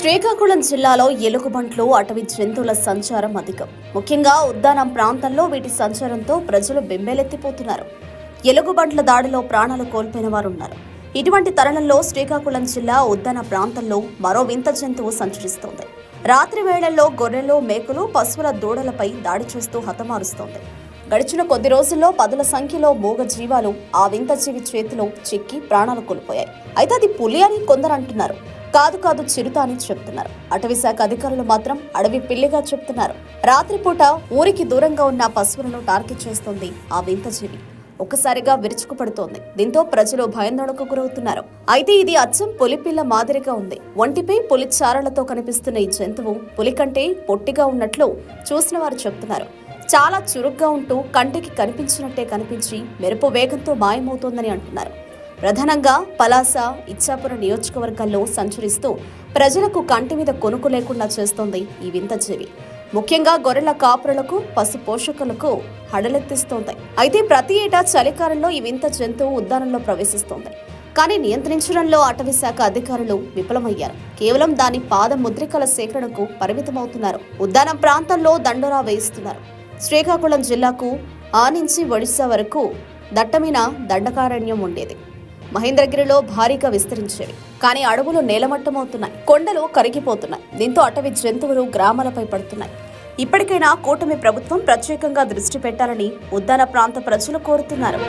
శ్రీకాకుళం జిల్లాలో ఎలుగుబంట్లు అటవీ జంతువుల సంచారం అధికం. ముఖ్యంగా ఉద్దానం ప్రాంతంలో వీటి సంచారంతో ప్రజలు బెంబేలెత్తిపోతున్నారు. ఎలుగుబంట్ల దాడిలో ప్రాణాలు కోల్పోయిన వారు ఉన్నారు ఇటువంటి తరుణంలో శ్రీకాకుళం జిల్లా ఉద్దాన ప్రాంతంలో మరో వింత జంతువు సంచరిస్తోంది. రాత్రి వేళల్లో గొర్రెలు మేకలు పశువుల దూడలపై దాడి చేస్తూ హతమారుస్తోంది. గడిచిన కొద్ది రోజుల్లో పదుల సంఖ్యలో మూగ జీవాలు ఆ వింత జీవి చేతిలో చిక్కి ప్రాణాలు కోల్పోయాయి. అయితే అది పులి అని కొందరు అంటున్నారు. కాదు కాదు చిరుత అని చెప్తున్నారు. అటవీ శాఖ అధికారులు మాత్రం అడవి పిల్లిగా చెప్తున్నారు. రాత్రిపూట ఊరికి దూరంగా ఉన్న పశువులను టార్గెట్ చేస్తోంది ఆ వింత జీవి. ఒక్కసారిగా విరుచుకుపడుతోంది. దీంతో ప్రజలు భయాందోళనకు గురవుతున్నారు. అయితే ఇది అచ్చం పులిపిల్ల మాదిరిగా ఉంది. ఒంటిపై పులి చారలతో కనిపిస్తున్న ఈ జంతువు పులి కంటే పొట్టిగా ఉన్నట్లు చూసిన వారు చెప్తున్నారు. చాలా చురుగ్గా ఉంటూ కంటికి కనిపించినట్టే కనిపించి మెరుపు వేగంతో మాయమవుతోందని అంటున్నారు. ప్రధానంగా పలాస ఇచ్చాపురం నియోజకవర్గాల్లో సంచరిస్తూ ప్రజలకు కంటి మీద కొనుకు లేకుండా చేస్తోంది ఈ వింత జీవి. ముఖ్యంగా గొర్రెల కాపురులకు పశు పోషకులకు హడలెత్తిస్తోంది. అయితే ప్రతి ఏటా చలికాలంలో ఈ వింత జంతువు ఉద్యానంలో ప్రవేశిస్తోంది. కానీ నియంత్రించడంలో అటవీ శాఖ అధికారులు విఫలమయ్యారు. కేవలం దాని పాద ముద్రికల సేకరణకు పరిమితమవుతున్నారు. ఉద్దానం ప్రాంతంలో దండోరా వేయిస్తున్నారు. శ్రీకాకుళం జిల్లాకు ఆ నుంచి ఒడిశా వరకు దట్టమైన దండకారణ్యం ఉండేది. మహేంద్రగిరిలో భారీగా విస్తరించేవి. కానీ అడవులు నేలమట్టమవుతున్నాయి. కొండలు కరిగిపోతున్నాయి. దీంతో అటవీ జంతువులు గ్రామాలపై పడుతున్నాయి. ఇప్పటికైనా కూటమి ప్రభుత్వం ప్రత్యేకంగా దృష్టి పెట్టాలని ఉద్దాన ప్రాంత ప్రజలు కోరుతున్నారు.